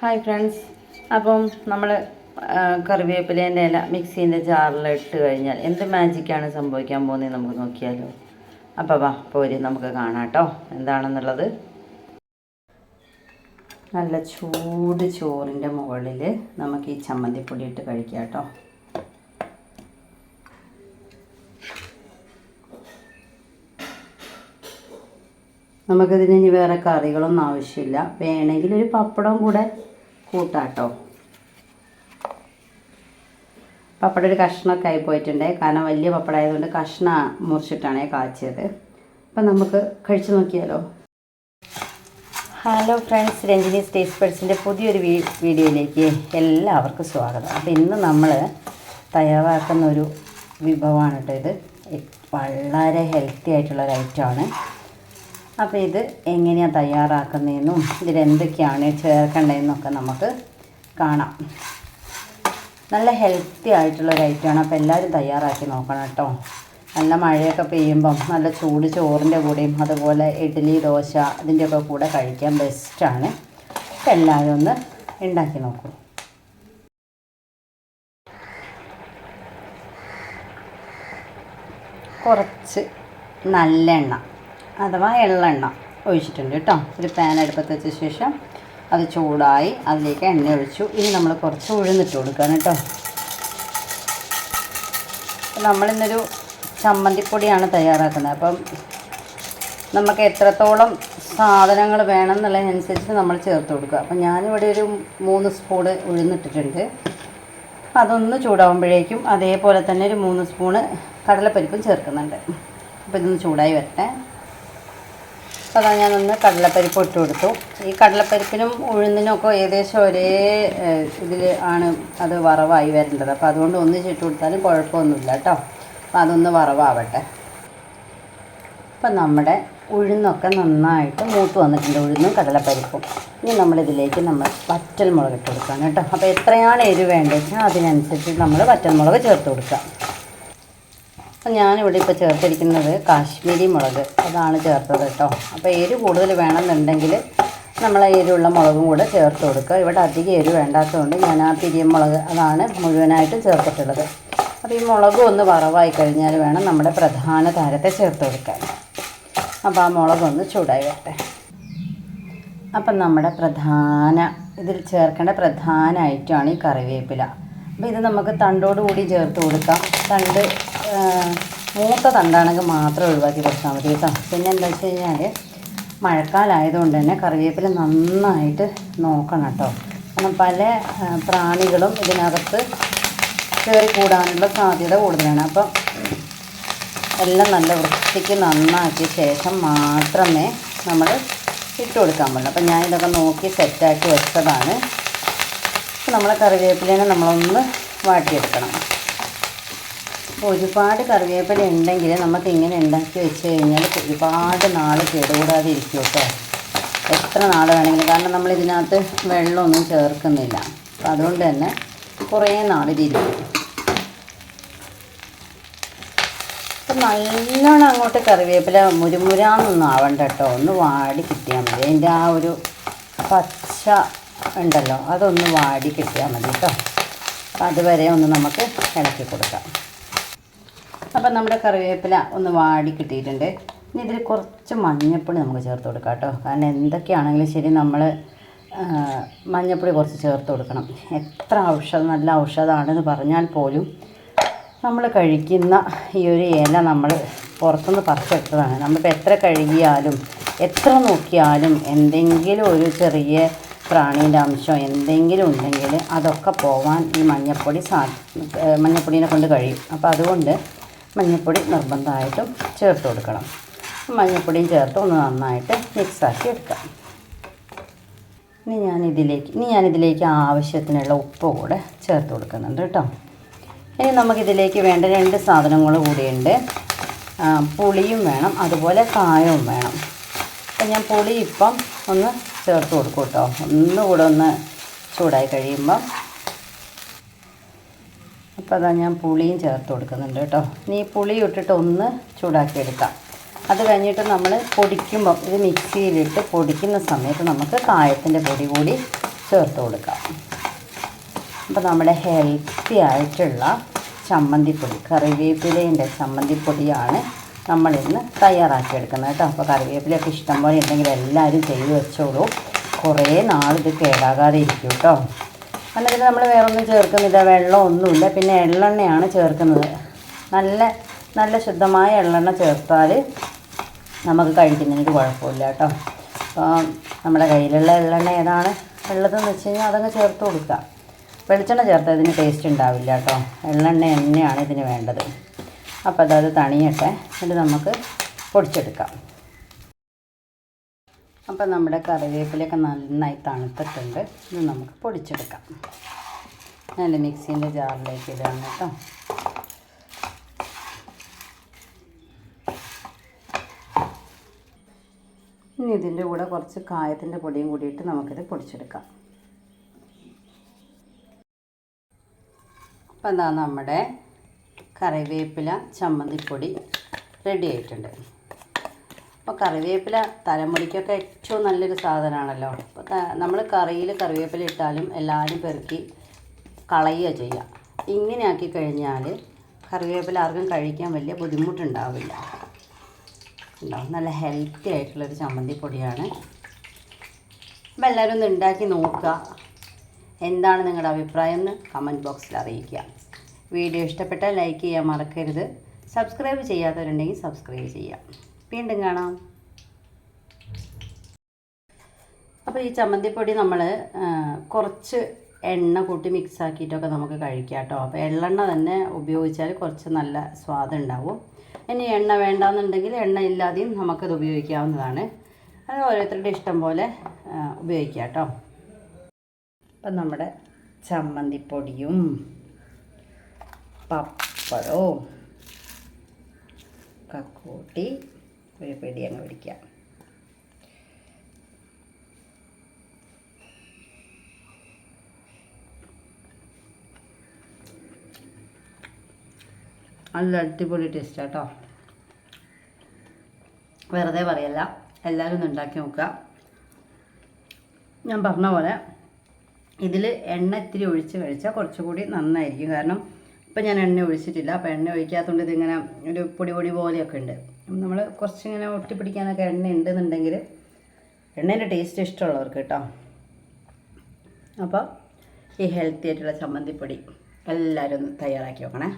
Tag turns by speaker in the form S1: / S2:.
S1: Hi friends അപ്പം നമ്മൾ കറിവേപ്പിലേന്റെ ഇല മിക്സീന്റെ ജാറിൽ ഇട്ട് കഴിഞ്ഞാൽ എന്ത് മാജിക്കാണ് സംഭവിക്കാൻ പോകുന്നത് നമുക്ക് നോക്കിയാലോ? അപ്പോൾ വാ പോര് നമുക്ക് കാണാം കേട്ടോ എന്താണെന്നുള്ളത്? നല്ല ചൂട് ചോറിന്റെ മുകളിൽ നമുക്ക് ഈ ചമ്മന്തിപ്പൊടി ഇട്ട് കഴിക്കാം കേട്ടോ നമുക്കിതിന് ഇനി വേറെ കറികളൊന്നും ആവശ്യമില്ല. വേണമെങ്കിൽ ഒരു പപ്പടം കൂടെ കൂട്ടാട്ടോ. പപ്പട ഒരു കഷ്ണമൊക്കെ ആയി പോയിട്ടുണ്ട്. കാരണം വലിയ പപ്പട ആയതുകൊണ്ട് കഷ്ണം മുറിച്ചിട്ടാണ് കാച്ചിയത്. അപ്പം നമുക്ക് കഴിച്ചു നോക്കിയാലോ? ഹലോ ഫ്രണ്ട്സ് രഞ്ജിനി സ്റ്റേറ്റ് പേഴ്സിന്റെ പുതിയൊരു വീഡിയോയിലേക്ക് എല്ലാവർക്കും സ്വാഗതം. അപ്പോൾ ഇന്ന് നമ്മൾ തയ്യാറാക്കുന്ന ഒരു വിഭവമാണ് കേട്ടോ ഇത്. വളരെ ഹെൽത്തി ആയിട്ടുള്ള ഒരു ഐറ്റമാണ് അപ്പോൾ ഇത് എങ്ങനെയാണ് തയ്യാറാക്കുന്നതെന്നും ഇതിലെന്തൊക്കെയാണ് ചേർക്കേണ്ടതെന്നൊക്കെ നമുക്ക് കാണാം. നല്ല ഹെൽത്തി ആയിട്ടുള്ള ഒരു ഐറ്റമാണ് അപ്പോൾ എല്ലാവരും തയ്യാറാക്കി നോക്കണം കേട്ടോ. നല്ല മഴയൊക്കെ പെയ്യുമ്പം നല്ല ചൂട് ചോറിന്റെ കൂടെയും അതുപോലെ ഇഡ്ഡലി ദോശ ഇതിന്റെയൊക്കെ കൂടെ കഴിക്കാൻ ബെസ്റ്റാണ് അപ്പോൾ എല്ലാവരും ഒന്ന് ഉണ്ടാക്കി നോക്കൂ. കുറച്ച് നല്ലെണ്ണ അഥവാ എള്ളെണ്ണ ഒഴിച്ചിട്ടുണ്ട് കേട്ടോ. ഒരു പാൻ അടുപ്പത്ത് വെച്ച ശേഷം അത് ചൂടായി അതിലേക്ക് എണ്ണ ഒഴിച്ചു. ഇനി നമ്മൾ കുറച്ച് ഉഴുന്നിട്ട് കൊടുക്കുകയാണ് കേട്ടോ. നമ്മളിന്നൊരു ചമ്മന്തിപ്പൊടിയാണ് തയ്യാറാക്കുന്നത്. അപ്പം നമുക്ക് എത്രത്തോളം സാധനങ്ങൾ വേണം എന്നുള്ളതിനനുസരിച്ച് നമ്മൾ ചേർത്ത് കൊടുക്കുക. അപ്പം ഞാനിവിടെ ഒരു മൂന്ന് സ്പൂണ് ഉഴുന്നിട്ടിട്ടുണ്ട്. അതൊന്ന് ചൂടാവുമ്പോഴേക്കും അതേപോലെ തന്നെ ഒരു മൂന്ന് സ്പൂണ് കടലപ്പരിപ്പും ചേർക്കുന്നുണ്ട്. അപ്പോൾ ഇതൊന്ന് ചൂടായി വരട്ടെ. അപ്പോൾ അതാ ഞാനൊന്ന് കടലപ്പരിപ്പ് ഇട്ട് കൊടുത്തു. ഈ കടലപ്പരിപ്പിനും ഉഴുന്നിനും ഒക്കെ ഏകദേശം ഒരേ ഇതിൽ ആണ് അത് വറവായി വരേണ്ടത്. അപ്പോൾ അതുകൊണ്ട് ഒന്നിച്ചിട്ട് കൊടുത്താലും കുഴപ്പമൊന്നുമില്ല കേട്ടോ. അപ്പോൾ അതൊന്ന് വറവാവട്ടെ. അപ്പം നമ്മുടെ ഉഴുന്നൊക്കെ നന്നായിട്ട് മൂത്ത് വന്നിട്ടുണ്ട് ഉഴുന്നും കടലപ്പരിപ്പും. ഇനി നമ്മളിതിലേക്ക് നമ്മൾ വറ്റൽ മുളക് ഇട്ട് കൊടുക്കുകയാണ് കേട്ടോ. അപ്പോൾ എത്രയാണ് എരിവ് വേണ്ടതെന്ന് അതിനനുസരിച്ച് നമ്മൾ വറ്റൽമുളക് ചേർത്ത് കൊടുക്കുക അപ്പം ഞാനിവിടെ ഇപ്പോൾ ചേർത്തിരിക്കുന്നത് കാശ്മീരി മുളക് അതാണ് ചേർത്തത് കേട്ടോ. അപ്പോൾ എരി കൂടുതൽ വേണമെന്നുണ്ടെങ്കിൽ നമ്മൾ എരിവുള്ള മുളകും കൂടെ ചേർത്ത് കൊടുക്കുക. ഇവിടെ അധികം എരി വേണ്ടാത്തതുകൊണ്ട് ഞാൻ ആ പിരിയം മുളക് അതാണ് മുഴുവനായിട്ടും ചേർത്തിട്ടുള്ളത്. അപ്പോൾ ഈ മുളകും ഒന്ന് വറവായി കഴിഞ്ഞാൽ വേണം നമ്മുടെ പ്രധാന താരത്തെ ചേർത്ത് കൊടുക്കാൻ. അപ്പോൾ ആ മുളകൊന്ന് ചൂടായി വരട്ടെ. അപ്പം നമ്മുടെ പ്രധാന ഇതിൽ ചേർക്കേണ്ട പ്രധാന ഐറ്റമാണ് ഈ കറിവേപ്പില. അപ്പോൾ ഇത് നമുക്ക് തണ്ടോട് കൂടി ചേർത്ത് കൊടുക്കാം. തണ്ട് മൂത്ത തണ്ടാണെങ്കിൽ മാത്രം ഒഴിവാക്കി കൊടുത്താൽ മതി കേട്ടോ. പിന്നെ എന്താ വെച്ച് കഴിഞ്ഞാൽ മഴക്കാലമായതുകൊണ്ട് തന്നെ കറിവേപ്പില നന്നായിട്ട് നോക്കണം കേട്ടോ. കാരണം പല പ്രാണികളും ഇതിനകത്ത് കയറി കൂടാനുള്ള സാധ്യത കൂടുതലാണ്. അപ്പം എല്ലാം നല്ല വൃത്തിക്ക് നന്നാക്കിയ ശേഷം മാത്രമേ നമ്മൾ ഇട്ട് കൊടുക്കാൻ പാടുള്ളൂ. അപ്പം ഞാനിതൊക്കെ നോക്കി സെറ്റാക്കി വെച്ചതാണ്. നമ്മളെ കറിവേപ്പിലേനെ നമ്മളൊന്ന് വാട്ടിയെടുക്കണം. അപ്പോൾ ഒരുപാട് കറിവേപ്പില ഉണ്ടെങ്കിൽ നമുക്ക് ഇങ്ങനെ ഉണ്ടാക്കി വെച്ച് കഴിഞ്ഞാൽ ഒരുപാട് നാൾ കേടുകൂടാതെ ഇരിക്കും കേട്ടോ. എത്ര നാൾ വേണമെങ്കിലും. കാരണം നമ്മൾ ഇതിനകത്ത് വെള്ളമൊന്നും ചേർക്കുന്നില്ല. അപ്പോൾ അതുകൊണ്ട് തന്നെ കുറേ നാളിലിരിക്കും അപ്പം നല്ലോണം അങ്ങോട്ട് കറിവേപ്പില മുരുമുരാന്നൊന്നും ആവണ്ട കേട്ടോ. ഒന്ന് വാടി കിട്ടിയാൽ മതി. അതിന്റെ ആ ഒരു പച്ച ഉണ്ടല്ലോ അതൊന്ന് വാടി കിട്ടിയാൽ മതി കേട്ടോ. അതുവരെ ഒന്ന് നമുക്ക് ഇളക്കി കൊടുക്കാം. അപ്പം നമ്മുടെ കറിവേപ്പില ഒന്ന് വാടി കിട്ടിയിട്ടുണ്ട്. ഇനി ഇതിൽ കുറച്ച് മഞ്ഞപ്പൊടി നമുക്ക് ചേർത്ത് കൊടുക്കാം കേട്ടോ. കാരണം എന്തൊക്കെയാണെങ്കിലും ശരി നമ്മൾ മഞ്ഞപ്പൊടി കുറച്ച് ചേർത്ത് കൊടുക്കണം. എത്ര ഔഷധം നല്ല ഔഷധമാണെന്ന് പറഞ്ഞാൽ പോലും നമ്മൾ കഴിക്കുന്ന ഈ ഒരു ഇല നമ്മൾ പുറത്തുനിന്ന് പറിച്ചെടുത്തതാണ്. നമ്മളിപ്പോൾ എത്ര കഴുകിയാലും എത്ര നോക്കിയാലും എന്തെങ്കിലും ഒരു ചെറിയ പ്രാണീന്റെ അംശം എന്തെങ്കിലും ഉണ്ടെങ്കിൽ അതൊക്കെ പോവാൻ ഈ മഞ്ഞപ്പൊടി സാ ഏഹ് കൊണ്ട് കഴിയും. അപ്പോൾ അതുകൊണ്ട് മഞ്ഞൾപ്പൊടി നിർബന്ധമായിട്ടും ചേർത്ത് കൊടുക്കണം. മഞ്ഞൾപ്പൊടിയും ചേർത്ത് ഒന്ന് നന്നായിട്ട് മിക്സാക്കി എടുക്കാം. ഇനി ഞാനിതിലേക്ക് ഇനി ഞാനിതിലേക്ക് ആവശ്യത്തിനുള്ള ഉപ്പ് കൂടെ ചേർത്ത് കൊടുക്കുന്നുണ്ട് കേട്ടോ. ഇനി നമുക്കിതിലേക്ക് വേണ്ട രണ്ട് സാധനങ്ങൾ കൂടിയുണ്ട്. പുളിയും വേണം അതുപോലെ കായവും വേണം. അപ്പം ഞാൻ പുളി ഇപ്പം ഒന്ന് ചേർത്ത് കൊടുക്കും കേട്ടോ. ഒന്നുകൂടെ ഒന്ന് ചൂടായി കഴിയുമ്പം അപ്പോൾ അതാ ഞാൻ പുളിയും ചേർത്ത് കൊടുക്കുന്നുണ്ട് കേട്ടോ. ഇനി ഈ പുളി ഇട്ടിട്ട് ഒന്ന് ചൂടാക്കി എടുക്കാം അത് കഴിഞ്ഞിട്ട് നമ്മൾ പൊടിക്കുമ്പോൾ ഇത് മിക്സിയിലിട്ട് പൊടിക്കുന്ന സമയത്ത് നമുക്ക് കായത്തിന്റെ പൊടി കൂടി ചേർത്ത് കൊടുക്കാം. അപ്പോൾ നമ്മുടെ ഹെൽത്തി ആയിട്ടുള്ള ചമ്മന്തിപ്പൊടി കറിവേപ്പിലേന്റെ ചമ്മന്തിപ്പൊടിയാണ് നമ്മളിന്ന് തയ്യാറാക്കിയെടുക്കുന്നത് കേട്ടോ. അപ്പോൾ കറിവേപ്പിലൊക്കെ ഇഷ്ടം പോലെ ഉണ്ടെങ്കിൽ എല്ലാവരും ചെയ്ത് വെച്ചോളൂ. കുറേ നാളിത് കേടാകാതെ ഇരിക്കും കേട്ടോ. എന്നിട്ട് നമ്മൾ വേറൊന്നും ചേർക്കുന്നില്ല. വെള്ളം ഒന്നുമില്ല. പിന്നെ എള്ളെണ്ണയാണ് ചേർക്കുന്നത്. നല്ല നല്ല ശുദ്ധമായ എള്ളെണ്ണ ചേർത്താൽ നമുക്ക് കഴിക്കുന്നതിന് കുഴപ്പമില്ല കേട്ടോ. അപ്പോൾ നമ്മുടെ കയ്യിലുള്ള എള്ളെണ്ണ ഏതാണ്? ഉള്ളതെന്ന് വെച്ച് കഴിഞ്ഞാൽ അതങ്ങ് ചേർത്ത് കൊടുക്കുക വെളിച്ചെണ്ണ ചേർത്താൽ ഇതിന് ടേസ്റ്റ് ഉണ്ടാവില്ല കേട്ടോ. എള്ളെണ്ണ തന്നെയാണ് ഇതിന് വേണ്ടത്. അപ്പോൾ അതത് തണിയട്ടെ. എന്നിട്ട് നമുക്ക് പൊടിച്ചെടുക്കാം. അപ്പോൾ നമ്മുടെ കറിവേപ്പിലൊക്കെ നന്നായി തണുത്തിട്ടുണ്ട്. ഇത് നമുക്ക് പൊടിച്ചെടുക്കാം. ഞാൻ മിക്സീന്റെ ജാറിലേക്ക് ഇടാം കേട്ടോ. ഇനി ഇതിന്റെ കൂടെ കുറച്ച് കായത്തിന്റെ പൊടിയും കൂടിയിട്ട് നമുക്കിത് പൊടിച്ചെടുക്കാം. അപ്പം എന്താ നമ്മുടെ കറിവേപ്പില ചമ്മന്തിപ്പൊടി റെഡി ആയിട്ടുണ്ട്. അപ്പോൾ കറിവേപ്പില തലമുടിക്കൊക്കെ ഏറ്റവും നല്ലൊരു സാധനമാണല്ലോ അപ്പോൾ നമ്മൾ കറിയിൽ കറിവേപ്പില ഇട്ടാലും എല്ലാവരും പെറുക്കി കളയുക ചെയ്യുക ഇങ്ങനെ ആക്കി കഴിഞ്ഞാൽ കറിവേപ്പില ആർക്കും കഴിക്കാൻ വലിയ ബുദ്ധിമുട്ടുണ്ടാവില്ല. ഉണ്ടാവും നല്ല ഹെൽത്തി ആയിട്ടുള്ളൊരു ചമ്മന്തിപ്പൊടിയാണ് അപ്പോൾ എല്ലാവരും ഒന്ന് ഉണ്ടാക്കി നോക്കുക. എന്താണ് നിങ്ങളുടെ അഭിപ്രായം എന്ന് കമന്റ് ബോക്സിൽ അറിയിക്കുക. വീഡിയോ ഇഷ്ടപ്പെട്ടാൽ ലൈക്ക് ചെയ്യാൻ മറക്കരുത്. സബ്സ്ക്രൈബ് ചെയ്യാത്തവരുണ്ടെങ്കിൽ സബ്സ്ക്രൈബ് ചെയ്യാം. വീണ്ടും കാണാം. അപ്പോൾ ഈ ചമ്മന്തിപ്പൊടി നമ്മൾ കുറച്ച് എണ്ണ കൂട്ടി മിക്സ് ആക്കിയിട്ടൊക്കെ നമുക്ക് കഴിക്കാം കേട്ടോ അപ്പോൾ എള്ളെണ്ണ തന്നെ ഉപയോഗിച്ചാൽ കുറച്ച് നല്ല സ്വാദ് ഉണ്ടാവും. ഇനി എണ്ണ വേണ്ടാന്നുണ്ടെങ്കിൽ എണ്ണ ഇല്ലാതെയും നമുക്കത് ഉപയോഗിക്കാവുന്നതാണ്. അത് ഓരോരുത്തരുടെ ഇഷ്ടം പോലെ ഉപയോഗിക്കാം കേട്ടോ അപ്പം നമ്മുടെ ചമ്മന്തിപ്പൊടിയും പപ്പടവും ഒക്കെ കൂട്ടി ഒരു പിടി അങ്ങ് പിടിക്കാം നല്ല അടിപൊളി ടേസ്റ്റ് കേട്ടോ വെറുതെ പറയല്ല എല്ലാവരും ഒന്ന് ഉണ്ടാക്കി നോക്കുക. ഞാൻ പറഞ്ഞ പോലെ ഇതിൽ എണ്ണ ഇത്തിരി ഒഴിച്ച് കഴിച്ചാൽ കുറച്ചുകൂടി നന്നായിരിക്കും. കാരണം ഇപ്പം ഞാൻ എണ്ണ ഒഴിച്ചിട്ടില്ല. അപ്പോൾ എണ്ണ ഒഴിക്കാത്തതുകൊണ്ട് ഇതിങ്ങനെ ഒരു പൊടി പൊടി പോലെയൊക്കെ ഉണ്ട്. നമ്മൾ കുറച്ചിങ്ങനെ ഒട്ടിപ്പിടിക്കാനൊക്കെ എണ്ണ ഉണ്ടെന്നുണ്ടെങ്കിൽ എണ്ണേന്റെ ടേസ്റ്റ് ഇഷ്ടമുള്ളവർക്ക് കേട്ടോ. അപ്പോൾ ഈ ഹെൽത്തി ആയിട്ടുള്ള ചമ്മന്തിപ്പൊടി എല്ലാവരും തയ്യാറാക്കി നോക്കണേ.